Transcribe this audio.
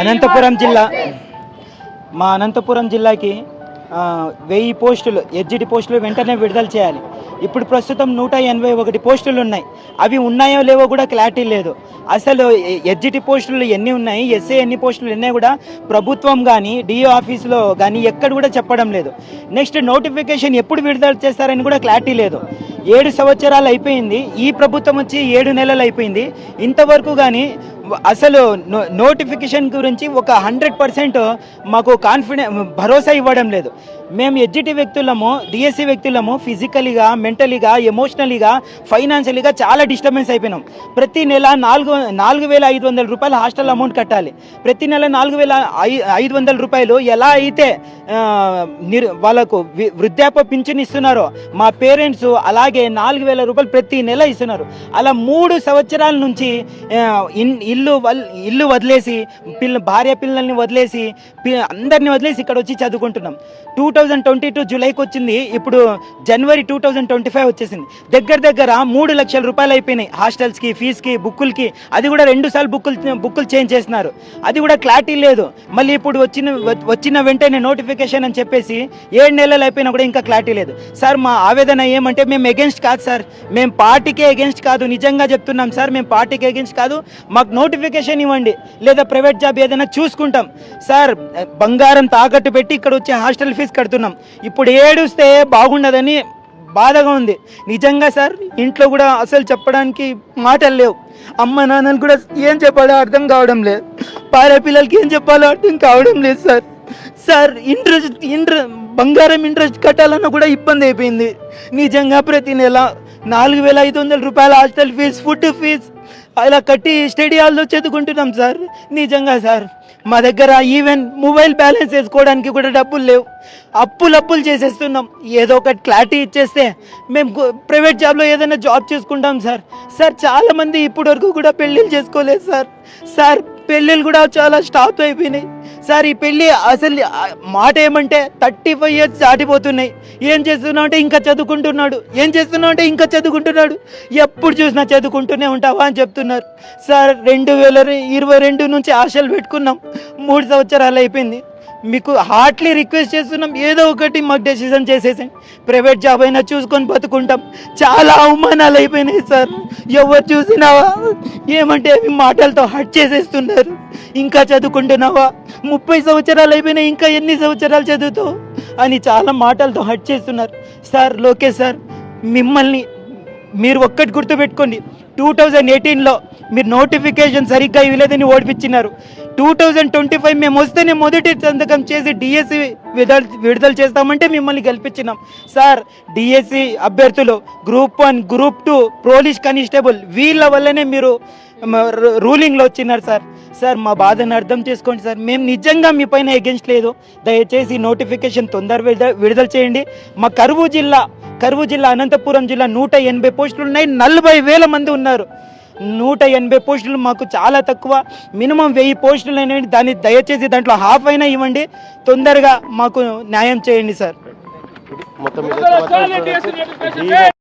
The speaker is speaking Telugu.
అనంతపురం జిల్లా. మా అనంతపురం జిల్లాకి వెయ్యి పోస్టులు ఎడ్జిటి పోస్టులు వెంటనే విడుదల చేయాలి. ఇప్పుడు ప్రస్తుతం నూట ఎనభై ఒకటి పోస్టులు ఉన్నాయి. అవి ఉన్నాయో లేవో కూడా క్లారిటీ లేదు. అసలు ఎడ్జిటి పోస్టులు ఎన్ని ఉన్నాయి? ఎస్ఏ ఎన్ని పోస్టులు ఉన్నాయి కూడా ప్రభుత్వం కానీ డిఓ ఆఫీస్లో కానీ ఎక్కడ కూడా చెప్పడం లేదు. నెక్స్ట్ నోటిఫికేషన్ ఎప్పుడు విడుదల చేస్తారని కూడా క్లారిటీ లేదు. ఏడు సంవత్సరాలు అయిపోయింది. ఈ ప్రభుత్వం వచ్చి ఏడు నెలలు అయిపోయింది. ఇంతవరకు కానీ అసలు నో- నోటిఫికేషన్ గురించి ఒక హండ్రెడ్ పర్సెంట్ మాకు కాన్ఫిడెన్ భరోసా ఇవ్వడం లేదు. మేము ఎడ్జిటి వ్యక్తులము డిఎస్సి వ్యక్తులము ఫిజికలీగా మెంటలీగా ఎమోషనలీగా ఫైనాన్షియలీగా చాలా డిస్టర్బెన్స్ అయిపోయినాం. ప్రతి నెల నాలుగు నాలుగు వేల ఐదు వందల రూపాయలు హాస్టల్ అమౌంట్ కట్టాలి. ప్రతి నెల నాలుగు వేల ఐదు వందల రూపాయలు ఎలా అయితే వాళ్ళకు వృద్ధాప్య పింఛన్ ఇస్తున్నారో మా పేరెంట్స్ అలాగే నాలుగు వేల రూపాయలు ప్రతి నెల ఇస్తున్నారు. అలా మూడు సంవత్సరాల నుంచి ఇన్- ఇల్లు ఇల్లు వదిలేసి పిల్ల భార్య పిల్లల్ని వదిలేసి అందరిని వదిలేసి ఇక్కడ వచ్చి చదువుకుంటున్నాం. టూ థౌజండ్ ట్వంటీ టూ జూలైకి వచ్చింది ఇప్పుడు జనవరి టూ థౌజండ్ ట్వంటీ ఫైవ్ వచ్చేసింది. దగ్గర దగ్గర మూడు లక్షల రూపాయలు అయిపోయినాయి హాస్టల్స్కి ఫీజుకి బుక్కులకి. అది కూడా రెండు సార్లు బుక్కులు బుక్కులు చేంజ్ చేస్తున్నారు అది కూడా క్లారిటీ లేదు. మళ్ళీ ఇప్పుడు వచ్చిన వచ్చిన వెంటనే నోటిఫికేషన్ అని చెప్పేసి ఏడు నెలలు అయిపోయినా కూడా ఇంకా క్లారిటీ లేదు. సార్ మా ఆవేదన ఏమంటే మేము ఎగెన్స్ట్ కాదు సార్. మేము పార్టీకే ఎగెన్స్ట్ కాదు. నిజంగా చెప్తున్నాం సార్ మేము పార్టీకి ఎగెన్స్ట్ కాదు. మాకు నోటిఫికేషన్ ఇవ్వండి. లేదా ప్రైవేట్ జాబ్ ఏదైనా చూసుకుంటాం. సార్ బంగారం తాకట్టు పెట్టి ఇక్కడ వచ్చి హాస్టల్ ఫీజు కడుతున్నాం. ఇప్పుడు ఏడుస్తే బాగుండదని బాధగా ఉంది. నిజంగా సార్ ఇంట్లో కూడా అసలు చెప్పడానికి మాటలు లేవు. అమ్మ నాన్నలు కూడా ఏం చెప్పాలో అర్థం కావడం లేదు. పారే పిల్లలకి ఏం చెప్పాలో అర్థం కావడం లేదు సార్. సార్ ఇంట్రెస్ట్ ఇంట్రె బంగారం ఇంట్రెస్ట్ కట్టాలన్నా కూడా ఇబ్బంది అయిపోయింది. నిజంగా ప్రతి నెల నాలుగు వేల ఐదు వందల రూపాయల హాస్టల్ ఫీజు ఫుడ్ ఫీజు అలా కట్టి స్టేడియాల్లో చదువుకుంటున్నాం సార్. నిజంగా సార్ మా దగ్గర ఈవెన్ మొబైల్ బ్యాలెన్స్ వేసుకోవడానికి కూడా డబ్బులు లేవు. అప్పులు అప్పులు చేసేస్తున్నాం. ఏదో ఒకటి క్లారిటీ ఇచ్చేస్తే మేము ప్రైవేట్ జాబ్లో ఏదైనా జాబ్ చేసుకుంటాం సార్. సార్ చాలామంది ఇప్పటి వరకు కూడా పెళ్ళిళ్ళు చేసుకోలేదు సార్. సార్ పెళ్ళిళ్ళు కూడా చాలా స్టాప్ అయిపోయినాయి. సార్ ఈ పెళ్ళి అసలు మాట ఏమంటే థర్టీ ఫైవ్ ఇయర్స్ దాటిపోతున్నాయి. ఏం చేస్తున్నావు అంటే ఇంకా చదువుకుంటున్నాడు. ఏం చేస్తున్నావు అంటే ఇంకా చదువుకుంటున్నాడు. ఎప్పుడు చూసినా చదువుకుంటూనే ఉంటావా అని చెప్తున్నారు. సార్ రెండు వేల ఇరవై రెండు నుంచి ఆశలు పెట్టుకున్నాం. మూడు సంవత్సరాలు అయిపోయింది. మీకు హార్ట్లీ రిక్వెస్ట్ చేస్తున్నాం ఏదో ఒకటి మాకు డెసిషన్ చేసేసాం ప్రైవేట్ జాబ్ అయినా చూసుకొని బతుకుంటాం. చాలా అవమానాలు అయిపోయినాయి సార్. ఎవరు చూసినావా? ఏమంటే అవి మాటలతో హట్ చేసేస్తున్నారు. ఇంకా చదువుకుంటున్నావా? ముప్పై సంవత్సరాలు అయిపోయినాయి ఇంకా ఎన్ని సంవత్సరాలు చదువుతావు? అని చాలా మాటలతో హట్ చేస్తున్నారు. సార్ లోకేష్ సార్ మిమ్మల్ని మీరు ఒక్కటి గుర్తుపెట్టుకోండి. టూ థౌజండ్ ఎయిటీన్లో మీరు నోటిఫికేషన్ సరిగ్గా ఇవ్వలేదని ఓడిపించినారు టూ థౌజండ్ ట్వంటీ ఫైవ్ మేము వస్తేనే మొదటి సంతకం చేసి డిఎస్సి విడుదల విడుదల చేస్తామంటే మిమ్మల్ని గెలిపించినాం. సార్ డిఎస్సి అభ్యర్థులు group one group two police constable వీళ్ళ వల్లనే మీరు రూ- రూలింగ్లో వచ్చినారు సార్. సార్ మా బాధను అర్థం చేసుకోండి సార్. మేము నిజంగా మీ పైన ఎగెన్స్ట్ లేదు. దయచేసి నోటిఫికేషన్ తొందర విడుదల విడుదల చేయండి. మా కరువు జిల్లా కరువు జిల్లా అనంతపురం జిల్లా నూట ఎనభై పోస్టులు ఉన్నాయి. నలభై వేల మంది ఉన్నారు. నూట ఎనభై పోస్టులు మాకు చాలా తక్కువ. మినిమం వెయ్యి పోస్టులు అనేవి దాన్ని దయచేసి దాంట్లో హాఫ్ అయినా ఇవ్వండి. తొందరగా మాకు న్యాయం చేయండి సార్. మొత్తం మీద